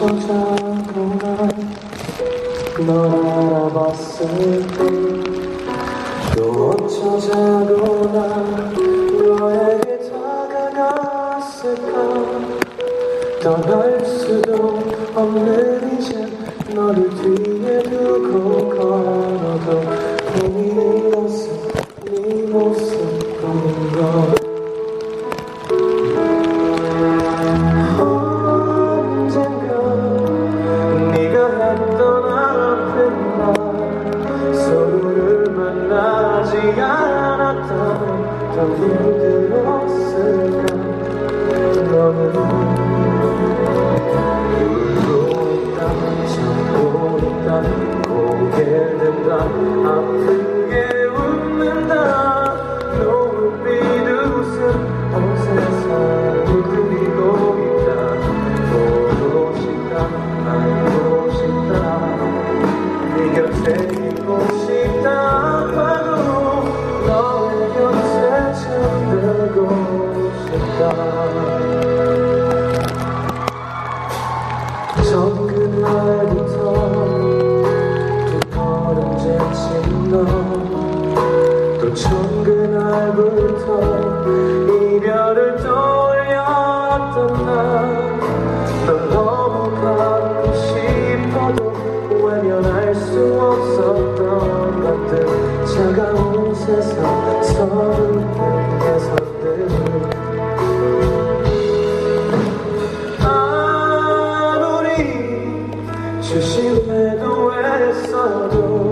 혼자로만 널 알아봤을 때또 어쩌자고 난 너에게 다가갔을까? 떠날 수도 없는 이제 너를 뒤에 두고 걸어도 고민은 na vida nossa, na 있다 전 그날부터 두 걸음 제친다 또전 그날부터 이별을 떠올렸던 날. choro.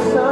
sun.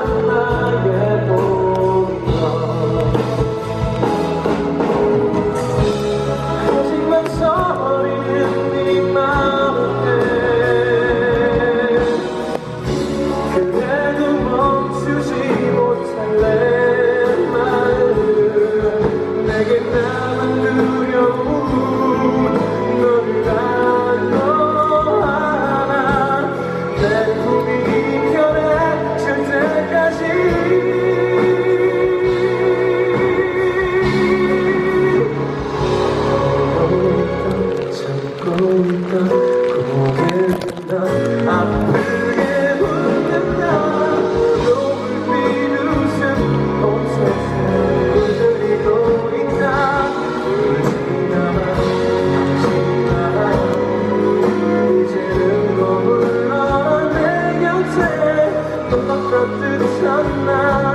Look up to the sun now.